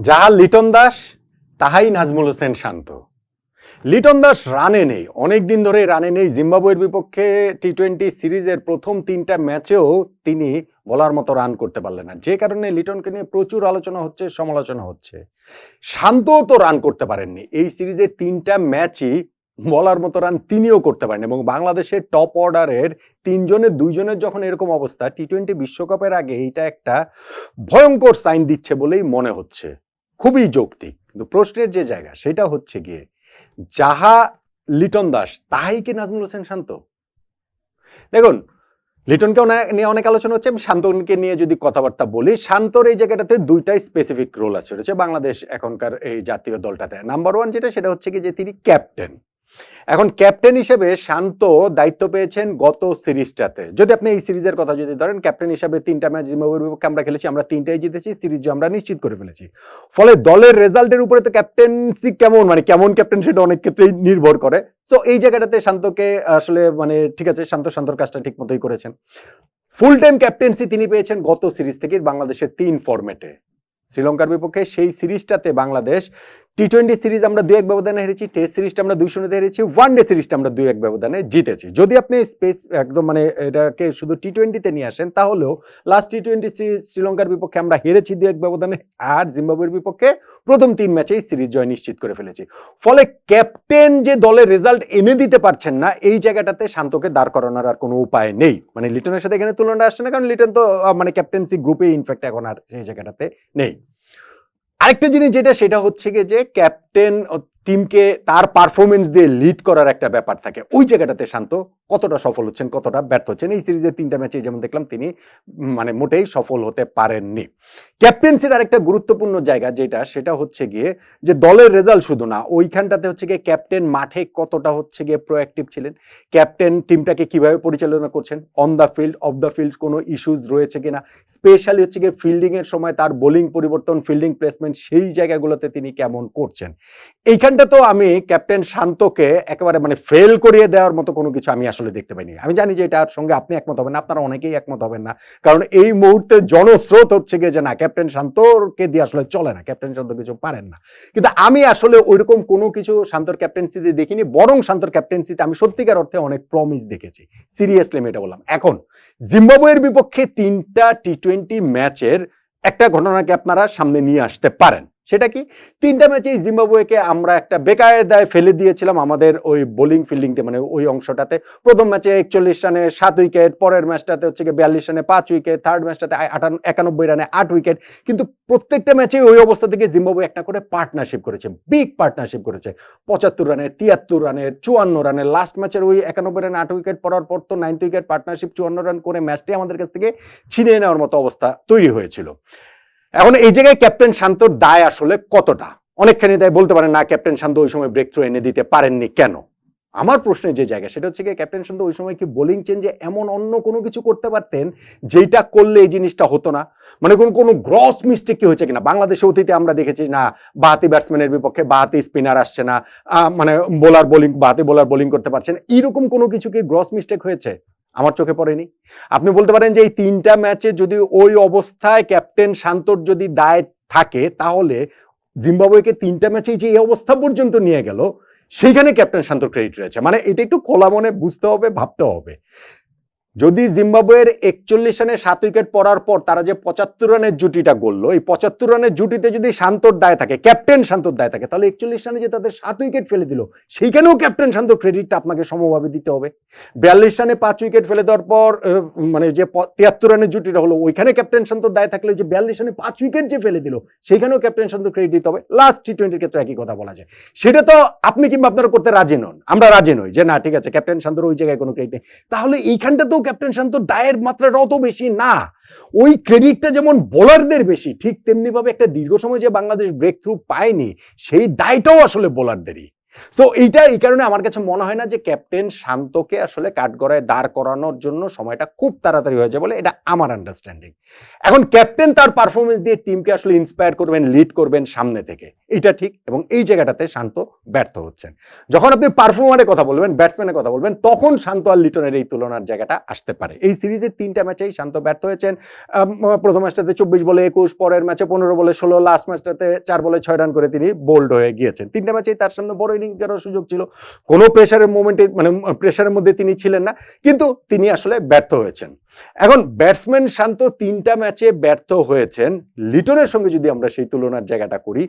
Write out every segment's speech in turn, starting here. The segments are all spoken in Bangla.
যাহা লিটন দাস, তাহাই নাজমুল হোসেন শান্ত। লিটন দাস রানে নেই। অনেক দিন ধরে রানে নেই। জিম্বাবুয়ের বিপক্ষে টি টোয়েন্টি সিরিজের প্রথম তিনটা ম্যাচেও তিনি বলার মতো রান করতে পারলেন না। যে কারণে লিটনকে নিয়ে প্রচুর আলোচনা হচ্ছে, সমালোচনা হচ্ছে। শান্তও তো রান করতে পারেননি। এই সিরিজের তিনটা ম্যাচই বলার মতো রান তিনিও করতে পারেন এবং বাংলাদেশের টপ অর্ডারের তিনজনের দুইজনের যখন এরকম অবস্থা টি টোয়েন্টি বিশ্বকাপের আগে এটা একটা ভয়ঙ্কর সাইন দিচ্ছে বলেই মনে হচ্ছে। খুবই যৌক্তিক। কিন্তু প্রশ্নের যে জায়গা, সেটা হচ্ছে গিয়ে, যাহা লিটন দাস, তাহাই কি নাজমুল হোসেন শান্ত? দেখুন লিটনকে নিয়ে অনেক আলোচনা হচ্ছে, আমি শান্তকে নিয়ে যদি কথাবার্তা বলি, শান্তর এই জায়গাটাতে দুইটাই স্পেসিফিক রোল আছে। বাংলাদেশ এখনকার এই জাতীয় দলটাতে। নাম্বার ওয়ান যেটা, সেটা হচ্ছে কি যে তিনি ক্যাপ্টেন এখন ক্যাপ্টেন হিসেবে শান্ত দায়িত্ব পেয়েছেন গত সিরিজটাতে। যদি আপনি এই সিরিজের কথা যদি ধরেন, ক্যাপ্টেন হিসেবে তিনটা ম্যাচ জিম্বাবুয়ের বিপক্ষে আমরা খেলেছি, আমরা তিনটাই জিতেছি সিরিজ আমরা নিশ্চিত করে ফেলেছি। ফলে দলের রেজাল্টের উপরে তো ক্যাপ্টেন্সি কেমন? মানে কেমন ক্যাপ্টেন সেটা অনেক ক্ষেত্রেই নির্ভর করে। সো এই জায়গাটাতে শান্তকে আসলে মানে ঠিক আছে, শান্ত, শান্তর কাজটা ঠিক মতোই করেছেন। ফুল টাইম ক্যাপ্টেন্সি তিনি পেয়েছেন গত সিরিজ থেকে বাংলাদেশের তিন ফরম্যাটে শ্রীলঙ্কার বিপক্ষে সেই সিরিজটাতে বাংলাদেশ টি টোয়েন্টি সিরিজ আমরা দুই এক ব্যবধানে হেরেছি টেস্ট সিরিজটা আমরা দুই শূন্যতে হেরেছি ওয়ান ডে সিরিজটা আমরা দুই এক ব্যবধানে জিতেছি। যদি আপনি স্পেস একদম মানে এটাকে শুধু টি টোয়েন্টিতে নিয়ে আসেন, তাহলেও লাস্ট টি টোয়েন্টি সিরিজ শ্রীলঙ্কার বিপক্ষে আমরা হেরেছি দুই এক ব্যবধানে আর জিম্বাবুয়ের বিপক্ষে প্রথম তিন ম্যাচেই সিরিজ জয় নিশ্চিত করে ফেলেছি। ফলে ক্যাপ্টেন যে দলের রেজাল্ট এনে দিতে পারছেন না, এই জায়গাটাতে শান্তকে দাঁড় করানোর আর কোনো উপায় নেই। মানে লিটনের সাথে এখানে তুলনা আসছে না, কারণ লিটন তো মানে ক্যাপ্টেন্সি গ্রুপে ইনফ্যাক্ট এখন আর সেই জায়গাটাতে নেই। আরেকটা জিনিস যেটা সেটা হচ্ছে যে ক্যাপ্টেন টিমকে তার পারফরমেন্স দিয়ে লিড করার একটা ব্যাপার থাকে। ওই জায়গাটাতে শান্ত, কতটা সফল হচ্ছেন, কতটা ব্যর্থ হচ্ছেন, এই সিরিজের তিনটা ম্যাচে যেমন দেখলাম, তিনি মানে মোটেই সফল হতে পারেননি। ক্যাপ্টেন্সির আরেকটা গুরুত্বপূর্ণ জায়গা যেটা, সেটা হচ্ছে গিয়ে যে দলের রেজাল্ট শুধু না, ওইখানটাতে হচ্ছে গিয়ে ক্যাপ্টেন মাঠে কতটা হচ্ছে গিয়ে প্রোঅ্যাক্টিভ ছিলেন ক্যাপ্টেন টিমটাকে কীভাবে পরিচালনা করছেন on the field off the field কোনো ইস্যুজ রয়েছে কিনা স্পেশালি হচ্ছে গিয়ে ফিল্ডিংয়ের সময় তার বোলিং পরিবর্তন ফিল্ডিং প্লেসমেন্ট সেই জায়গাগুলোতে তিনি কেমন করছেন। এইখানটা তো আমি ক্যাপ্টেন শান্তকে একেবারে মানে ফেল করিয়ে দেওয়ার মতো কোনো কিছু আমি আসলে দেখতে পাইনি। আমি জানি যে এটার সঙ্গে আপনি একমত হবেন না, আপনারা অনেকেই একমত হবেন না। কারণ এই মুহূর্তে জনস্রোত হচ্ছে গিয়ে যে না ক্যাপ্টেন শান্তকে দিয়ে আসলে চলে না ক্যাপ্টেন শান্ত কিছু পারেন না। কিন্তু আমি আসলে ওইরকম কোনো কিছু শান্তর ক্যাপ্টেন্সিতে দেখিনি, বরং শান্তর ক্যাপ্টেন্সিতে আমি সত্যিকার অর্থে অনেক প্রমিস দেখেছি। সিরিয়াসলি আমি এটা বললাম। এখন, জিম্বাবুয়ের বিপক্ষে তিনটা টি টোয়েন্টি ম্যাচের একটা ঘটনাকে আপনারা সামনে নিয়ে আসতে পারেন। সেটা কি? তিনটা ম্যাচেই জিম্বাবুয়েকে আমরা একটা বেকায়দায় ফেলে দিয়েছিলাম আমাদের ওই বোলিং ফিল্ডিংতে মানে ওই অংশটাতে। প্রথম ম্যাচে একচল্লিশ রানে সাত উইকেট, পরের ম্যাচটাতে হচ্ছে গিয়ে বিয়াল্লিশ রানে পাঁচ উইকেট থার্ড ম্যাচটাতে আটান একানব্বই রানে আট উইকেট। কিন্তু প্রত্যেকটা ম্যাচে ওই অবস্থা থেকে জিম্বাবুয়ে একটা করে পার্টনারশিপ করেছে বিগ পার্টনারশিপ করেছে। পঁচাত্তর রানের তিয়াত্তর রানের চুয়ান্ন রানের লাস্ট ম্যাচের ওই একানব্বই রানে আট উইকেট পড়ার পর তো নাইনথ উইকেট পার্টনারশিপ চুয়ান্ন রান করে ম্যাচটি আমাদের কাছ থেকে ছিনিয়ে নেওয়ার মতো অবস্থা তৈরি হয়েছিল। এখন এই জায়গায় ক্যাপ্টেন শান্তর দায় আসলে কতটা? অনেকখানি দায় বলতে পারেন, না, ক্যাপ্টেন শান্ত ওই সময় ব্রেক থ্রু এনে দিতে পারেননি কেন? আমার প্রশ্নের যে জায়গা, সেটা হচ্ছে কি ক্যাপ্টেন শান্ত ওই সময় কি বোলিং চেঞ্জে এমন অন্য কোনো কিছু করতে পারতেন যেটা করলে এই জিনিসটা হতো না? মানে কোন কোনো গ্রস মিস্টেক কি হয়েছে কিনা? বাংলাদেশে অতীতে আমরা দেখেছি, না, বাহাতি ব্যাটসম্যানের বিপক্ষে বাহাতি স্পিনার আসছে না মানে বোলার বোলিং বাহাতি বোলার বোলিং করতে পারছে না। এরকম কোনো কিছু কি গ্রস মিস্টেক হয়েছে? আমার চোখে পড়েনি। আপনি বলতে পারেন যে এই তিনটা ম্যাচে যদি ওই অবস্থায় ক্যাপ্টেন শান্তর যদি দায় থাকে, তাহলে জিম্বাবুয়েকে তিনটা ম্যাচে যে এই অবস্থা পর্যন্ত নিয়ে গেল, সেইখানে ক্যাপ্টেন শান্তর ক্রেডিট রয়েছে। মানে এটা একটু খোলা মনে বুঝতে হবে, ভাবতে হবে। যদি জিম্বাবুয়ের একচল্লিশ রানে সাত উইকেট পড়ার পর তারা যে পঁচাত্তর রানের জুটিটা করল এই পঁচাত্তর রানের জুটিতে যদি শান্তর দায় থাকে, ক্যাপ্টেন শান্তর দায় থাকে, তাহলে একচল্লিশ রানে যে তাদের সাত উইকেট ফেলে দিল, সেইখানেও ক্যাপ্টেন শান্তর ক্রেডিটটা আপনাকে সমভাবে দিতে হবে। বিয়াল্লিশ রানে পাঁচ উইকেট ফেলে দেওয়ার পর মানে যে তিয়াত্তর রানের জুটিটা হলো, ওইখানে ক্যাপ্টেন শান্তর দায় থাকলে যে বিয়াল্লিশ রানে পাঁচ উইকেট যে ফেলে দিল, সেইখানেও ক্যাপ্টেন শান্তর ক্রেডিট দিতে হবে। লাস্ট টি টোয়েন্টির ক্ষেত্রে একই কথা বলা যায়। সেটা তো আপনি কিংবা আপনারা করতে রাজি নন, আমরা রাজি নই যে না, ঠিক আছে, ক্যাপ্টেন শান্তর ওই জায়গায় কোনো ক্রেডিট নেই। তাহলে এইখানটাতেও ক্যাপ্টেন শান্তর দায়ের মাত্রাটা অত বেশি না। ওই ক্রেডিটটা যেমন বোলারদের বেশি, ঠিক তেমনি ভাবে একটা দীর্ঘ সময় যে বাংলাদেশ ব্রেক থ্রু পায়নি, সেই দায়টাও আসলে বোলারদেরই সো এইটা এই কারণে আমার কাছে মনে হয় না যে ক্যাপ্টেন শান্তকে আসলে কাঠগড়ায় দাঁড় করানোর জন্য সময়টা খুব তাড়াতাড়ি হয়ে যায় বলে এটা আমার আন্ডারস্ট্যান্ডিং এখন ক্যাপ্টেন তার পারফরমেন্স দিয়ে টিমকে আসলে ইন্সপায়ার করবেন লিড করবেন সামনে থেকে। এটা ঠিক এবং এই জায়গাটাতে শান্ত ব্যর্থ হচ্ছেন। যখন আপনি পারফর্মারের কথা বলবেন, ব্যাটসম্যানের কথা বলবেন, তখন শান্ত আর লিটনের এই তুলনার জায়গাটা আসতে পারে। এই সিরিজের তিনটা ম্যাচেই শান্ত ব্যর্থ হয়েছেন। প্রথম ম্যাচটাতে চব্বিশ বলে একুশ, পরের ম্যাচে পনেরো বলে ষোলো, লাস্ট ম্যাচটাতে চার বলে ছয় রান করে তিনি বোল্ড হয়ে গিয়েছেন। তিনটা ম্যাচেই তার সামনে বড় ইনিংস করার সুযোগ ছিল। কোনো প্রেশারের মোমেন্টে মানে প্রেশারের মধ্যে তিনি ছিলেন না, কিন্তু তিনি আসলে ব্যর্থ হয়েছেন। এখন ব্যাটসম্যান শান্ত তিনটা ম্যাচে ব্যর্থ হয়েছেন, লিটনের সঙ্গে যদি আমরা সেই তুলনার জায়গাটা করি,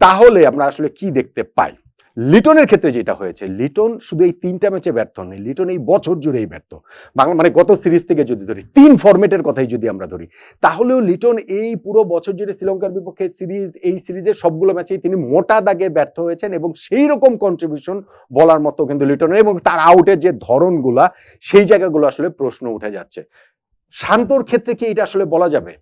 তাহলে আমরা আসলে কি দেখতে পাই? লিটনের ক্ষেত্রে যেটা হয়েছে, লিটন শুধু এই তিনটা ম্যাচে ব্যর্থ নেই লিটন এই বছর জুড়েই ব্যর্থ। বাংলা মানে গত সিরিজ থেকে যদি ধরি, তিন ফরম্যাটের কথাই যদি আমরা ধরি, তাহলেও লিটন এই পুরো বছর জুড়ে শ্রীলঙ্কার বিপক্ষে সিরিজ, এই সিরিজের সবগুলো ম্যাচেই তিনি মোটা দাগে ব্যর্থ হয়েছেন এবং সেই রকম কন্ট্রিবিউশন বলার মতো কিন্তু লিটনের এবং তার আউটের যে ধরনগুলা, সেই জায়গাগুলো আসলে প্রশ্ন উঠে যাচ্ছে। শান্তর ক্ষেত্রে কি এটা আসলে বলা যাবে?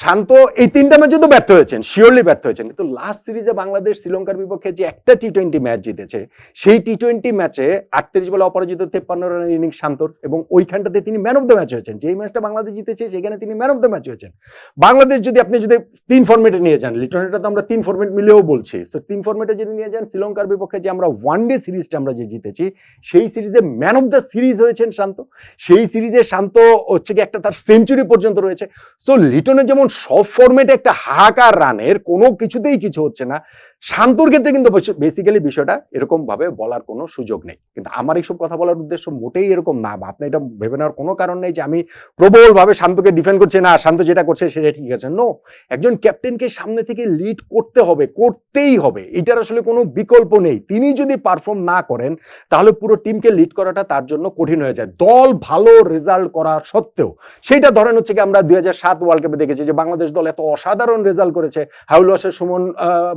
শান্ত, এই তিনটা ম্যাচে তো ব্যর্থ হয়েছেন শিওরলি ব্যর্থ হয়েছেন। কিন্তু লাস্ট সিরিজে বাংলাদেশ শ্রীলঙ্কার বিপক্ষে যে একটা টি টোয়েন্টি ম্যাচ জিতেছে, সেই টি টোয়েন্টি ম্যাচে আটত্রিশ বলে অপরাজিত তেপ্পান্ন রানের ইনিংস শান্তর এবং ওইখানটাতে তিনি ম্যান অফ দ্য ম্যাচ হয়েছেন। যেই ম্যাচটা বাংলাদেশ জিতেছে, সেখানে তিনি ম্যান অফ দ্য ম্যাচ হয়েছেন। বাংলাদেশ যদি আপনি যদি তিন ফর্মেটে নিয়ে যান লিটনেটা তো আমরা তিন ফর্মেট মিলেও বলছি। সো তিন ফর্মেটে যদি নিয়ে যান, শ্রীলঙ্কার বিপক্ষে যে আমরা ওয়ান ডে সিরিজটা আমরা যে জিতেছি, সেই সিরিজে ম্যান অফ দ্য সিরিজ হয়েছেন শান্ত। সেই সিরিজে শান্ত হচ্ছে কি একটা তার সেঞ্চুরি পর্যন্ত রয়েছে। সো লিটনের যেমন সব ফর্মেটে একটা হাহাকার রানের কোনো কিছুতেই কিছু হচ্ছে না। শান্তর ক্ষেত্রে কিন্তু বেসিক্যালি বিষয়টা এরকম ভাবে বলার কোনো সুযোগ নেই। কিন্তু আমার এইসব কথা বলার উদ্দেশ্য মোটেই এরকম না। বা আপনি এটা ভেবে নেওয়ার কোনো কারণ নেই যে আমি প্রবলভাবে শান্তকে ডিফেন্ড করছি, না, শান্ত যেটা করছে সেটা ঠিক আছে। নো একজন ক্যাপ্টেনকে সামনে থেকে লিড করতে হবে, করতেই হবে। এটার আসলে কোনো বিকল্প নেই। তিনি যদি পারফর্ম না করেন, তাহলে পুরো টিমকে লিড করাটা তার জন্য কঠিন হয়ে যায়। দল ভালো রেজাল্ট করা সত্ত্বেও সেইটা ধরেন হচ্ছে কি আমরা দুই হাজার সাত ওয়ার্ল্ড কাপে দেখেছি যে বাংলাদেশ দল এত অসাধারণ রেজাল্ট করেছে। হাউল সুমন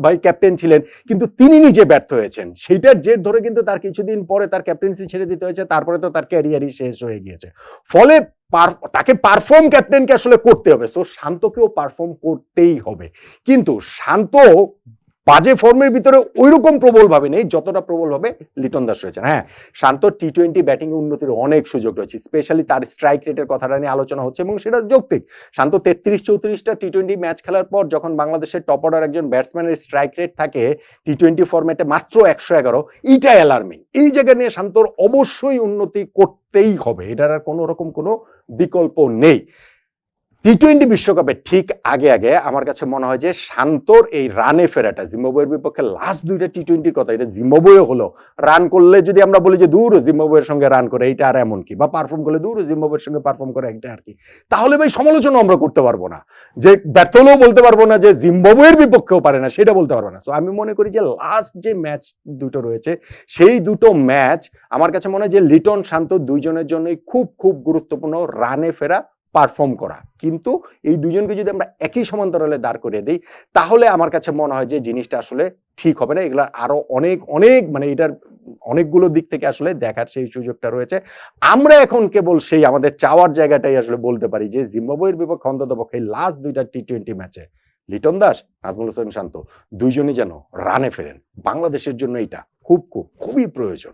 ভাই ক্যাপ্টেন ছিলেন, কিন্তু তিনি নিজে ব্যর্থ হয়েছেন। সেইটার জের ধরে কিন্তু তার কিছুদিন পরে তার ক্যাপ্টেন্সি ছেড়ে দিতে হয়েছে, তারপরে তো তার ক্যারিয়ারই শেষ হয়ে গিয়েছে। ফলে তাকে পারফর্ম ক্যাপ্টেনকে আসলে করতে হবে। সো শান্তকেও পারফর্ম করতেই হবে। কিন্তু শান্ত বাজে ফর্মের ভিতরে ওইরকম প্রবল ভাবে নেই, যতটা প্রবল ভাবে লিটন দাস রয়েছেন। হ্যাঁ শান্ত টি টোয়েন্টি ব্যাটিং উন্নতির অনেক সুযোগ রয়েছে স্পেশালি তার স্ট্রাইক রেটের কথাটা নিয়ে আলোচনা হচ্ছে এবং সেটা যৌক্তিক। শান্ত তেত্রিশ চৌত্রিশটা টি টোয়েন্টি ম্যাচ খেলার পর যখন বাংলাদেশের টপ অর্ডার একজন ব্যাটসম্যানের স্ট্রাইক রেট থাকে টি টোয়েন্টি ফর্মেটে মাত্র একশো এগারো এইটা অ্যালার্মিং এই জায়গা নিয়ে শান্তর অবশ্যই উন্নতি করতেই হবে, এটার আর কোনো রকম কোনো বিকল্প নেই। টি টোয়েন্টি বিশ্বকাপে ঠিক আগে আগে আমার কাছে মনে হয় যে শান্তর এই রানে ফেরাটা জিম্বাবুয়ের বিপক্ষে লাস্ট দুইটা টি টোয়েন্টির কথা, এটা জিম্বাবুয়ে হলো। রান করলে যদি আমরা বলি যে দূর, জিম্বাবুয়ের সঙ্গে রান করে, এইটা আর এমন কি? বা পারফর্ম করলে দূর, জিম্বাবুয়ের সঙ্গে পারফর্ম করে একটা আর কি? তাহলে ভাই সমালোচনা আমরা করতে পারব না। যে ব্যর্থ হলেও বলতে পারব না যে জিম্বাবুয়ের বিপক্ষেও পারে না, সেটা বলতে পারব না। তো আমি মনে করি যে লাস্ট যে ম্যাচ দুটো রয়েছে, সেই দুটো ম্যাচ আমার কাছে মনে হয় যে লিটন শান্ত দুইজনের জন্যই খুব খুব গুরুত্বপূর্ণ রানে ফেরা পারফর্ম করা। কিন্তু এই দুজনকে যদি আমরা একই সমান্তরালে দাঁড় করে দিই, তাহলে আমার কাছে মনে হয় যে জিনিসটা আসলে ঠিক হবে না। এগুলো আরও অনেক অনেক মানে এটার অনেকগুলো দিক থেকে আসলে দেখার সেই সুযোগটা রয়েছে। আমরা এখন কেবল সেই আমাদের চাওয়ার জায়গাটাই আসলে বলতে পারি যে জিম্বাবুয়ের বিপক্ষে অন্তত পক্ষে লাস্ট দুইটা টি টোয়েন্টি ম্যাচে লিটন দাস, নাজমুল হোসেন শান্ত, দুইজনই যেন রানে ফেরেন। বাংলাদেশের জন্য এটা খুব খুব, খুবই প্রয়োজন।